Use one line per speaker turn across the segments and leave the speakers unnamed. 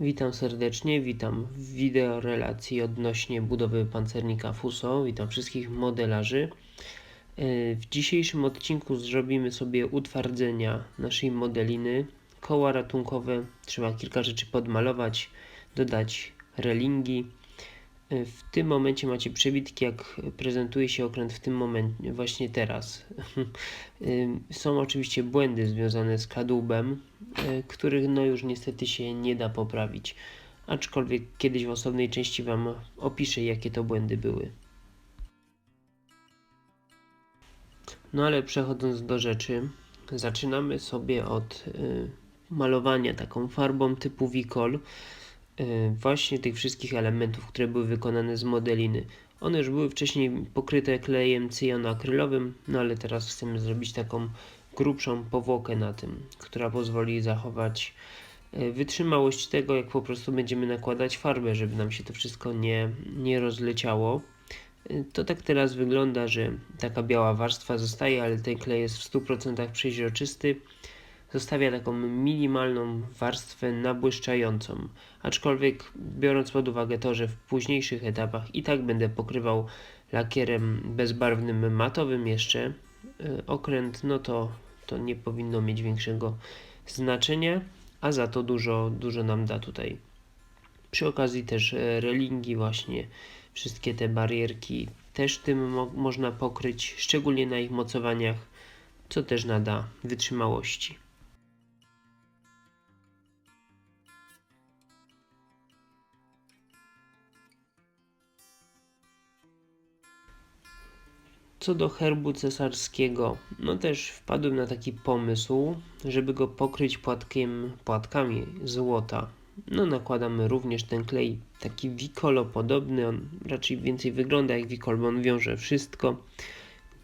Witam serdecznie, witam w wideo relacji odnośnie budowy pancernika Fuso. Witam wszystkich modelarzy. E, w dzisiejszym odcinku zrobimy sobie utwardzenia naszej modeliny. Koła ratunkowe, trzeba kilka rzeczy podmalować, dodać relingi. E, w tym momencie macie przebitki, jak prezentuje się okręt w tym momencie, właśnie teraz. E, są oczywiście błędy związane z kadłubem, e, których no już niestety się nie da poprawić. Aczkolwiek kiedyś w osobnej części Wam opiszę, jakie to błędy były. No ale przechodząc do rzeczy, zaczynamy sobie od malowania taką farbą typu Wicol. E, właśnie tych wszystkich elementów, które były wykonane z modeliny. One już były wcześniej pokryte klejem cyjanoakrylowym, no ale teraz chcemy zrobić taką grubszą powłokę na tym, która pozwoli zachować e, wytrzymałość tego, jak po prostu będziemy nakładać farbę, żeby nam się to wszystko nie, nie rozleciało. E, to tak teraz wygląda, że taka biała warstwa zostaje, ale ten klej jest w 100% przeźroczysty zostawia taką minimalną warstwę nabłyszczającą. Aczkolwiek biorąc pod uwagę to, że w późniejszych etapach i tak będę pokrywał lakierem bezbarwnym matowym jeszcze e, okręt, no to, to nie powinno mieć większego znaczenia, a za to dużo, dużo nam da tutaj. Przy okazji też e, relingi właśnie, wszystkie te barierki też tym mo można pokryć, szczególnie na ich mocowaniach, co też nada wytrzymałości. Co do herbu cesarskiego, no też wpadłem na taki pomysł, żeby go pokryć płatkiem, płatkami złota. No nakładamy również ten klej taki wikolo podobny, on raczej więcej wygląda jak wikol, bo on wiąże wszystko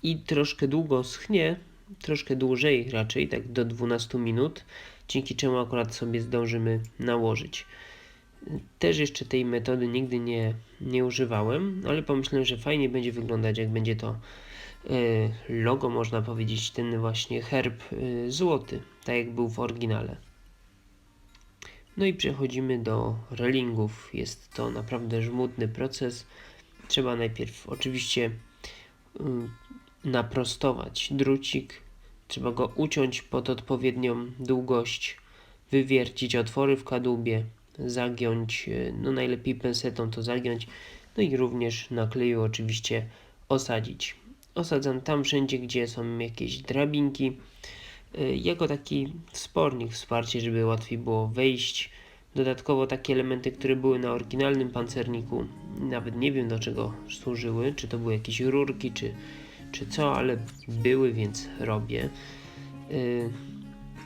i troszkę długo schnie, troszkę dłużej raczej, tak do 12 minut, dzięki czemu akurat sobie zdążymy nałożyć. Też jeszcze tej metody nigdy nie, nie używałem, ale pomyślałem, że fajnie będzie wyglądać, jak będzie to e, logo, można powiedzieć, ten właśnie herb e, złoty, tak jak był w oryginale. No i przechodzimy do relingów. Jest to naprawdę żmudny proces. Trzeba najpierw oczywiście mm, naprostować drucik, trzeba go uciąć pod odpowiednią długość, wywiercić otwory w kadłubie, zagiąć, e, no najlepiej pensetą to zagiąć, no i również na kleju oczywiście osadzić. Osadzam tam wszędzie, gdzie są jakieś drabinki, e, jako taki wspornik, wsparcie, żeby łatwiej było wejść. Dodatkowo takie elementy, które były na oryginalnym pancerniku, nawet nie wiem do czego służyły, czy to były jakieś rurki, czy, czy co, ale były, więc robię.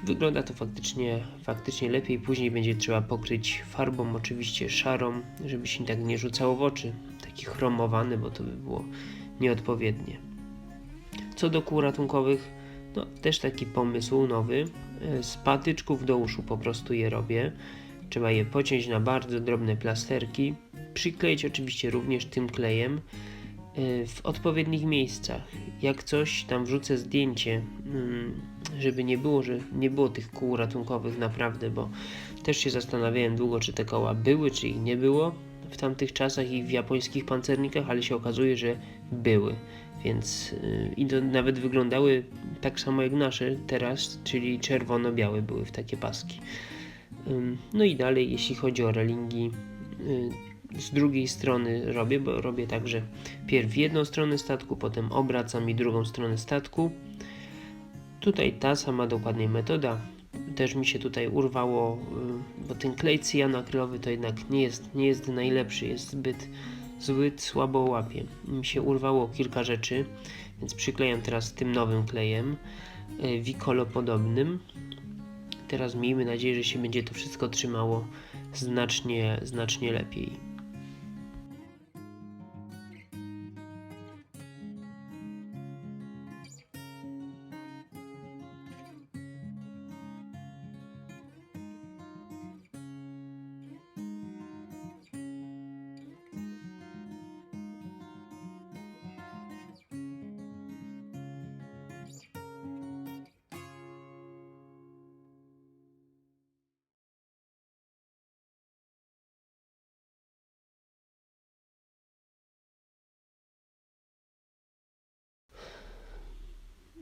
Wygląda to faktycznie, faktycznie lepiej. Później będzie trzeba pokryć farbą, oczywiście szarą, żeby się tak nie rzucało w oczy. Taki chromowany, bo to by było nieodpowiednie. Co do kół ratunkowych, no też taki pomysł nowy. E, z patyczków do uszu po prostu je robię. Trzeba je pociąć na bardzo drobne plasterki. Przykleić oczywiście również tym klejem w odpowiednich miejscach. Jak coś, tam wrzucę zdjęcie mm, żeby nie było, że nie było tych kół ratunkowych naprawdę, bo też się zastanawiałem długo, czy te koła były, czy ich nie było w tamtych czasach i w japońskich pancernikach, ale się okazuje, że były. Więc yy, i to nawet wyglądały tak samo jak nasze teraz, czyli czerwono-białe były w takie paski. No i dalej, jeśli chodzi o relingi, yy, z drugiej strony robię, bo robię tak, że pierw jedną stronę statku, potem obracam i drugą stronę statku Tutaj ta sama dokładnie metoda. Też mi się tutaj urwało, y, bo ten klej cyjanoakrylowy to jednak nie jest, nie jest najlepszy, jest zbyt zły, słabo łapie. Mi się urwało kilka rzeczy, więc przyklejam teraz tym nowym klejem, Vicolo podobnym. Teraz miejmy nadzieję, że się będzie to wszystko trzymało znacznie, znacznie lepiej.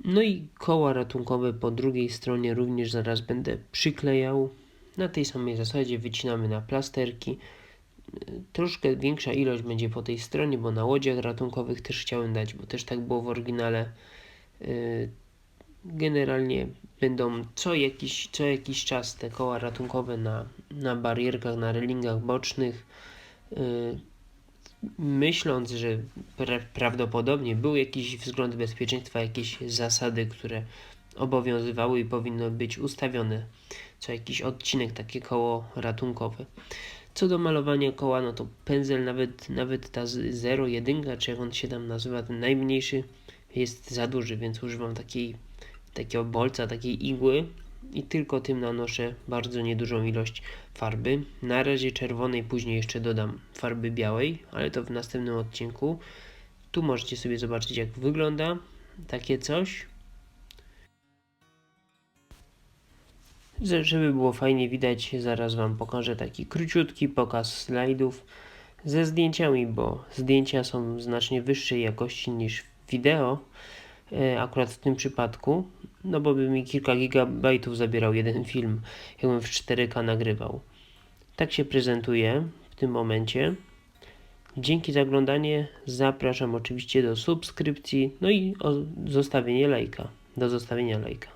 No i koła ratunkowe po drugiej stronie również zaraz będę przyklejał. Na tej samej zasadzie wycinamy na plasterki. Troszkę większa ilość będzie po tej stronie, bo na łodziach ratunkowych też chciałem dać, bo też tak było w oryginale. Yy, Generalnie będą co jakiś, co jakiś czas te koła ratunkowe na, na barierkach, na relingach bocznych. Myśląc, że pra prawdopodobnie był jakiś wzgląd bezpieczeństwa, jakieś zasady, które obowiązywały i powinny być ustawione co jakiś odcinek, takie koło ratunkowe. Co do malowania koła, no to pędzel, nawet, nawet ta 0,1, czy jak on się tam nazywa, ten najmniejszy, jest za duży, więc używam takiej, takiego bolca, takiej igły i tylko tym nanoszę bardzo niedużą ilość farby. Na razie czerwonej, później jeszcze dodam farby białej, ale to w następnym odcinku. Tu możecie sobie zobaczyć, jak wygląda takie coś. Że- Żeby było fajnie widać, zaraz Wam pokażę taki króciutki pokaz slajdów ze zdjęciami, bo zdjęcia są znacznie wyższej jakości niż wideo, akurat w tym przypadku, no bo by mi kilka gigabajtów zabierał jeden film, jakbym w 4K nagrywał. Tak się prezentuje w tym momencie. Dzięki za oglądanie. Zapraszam oczywiście do subskrypcji, no i o zostawienie lajka. Do zostawienia lajka.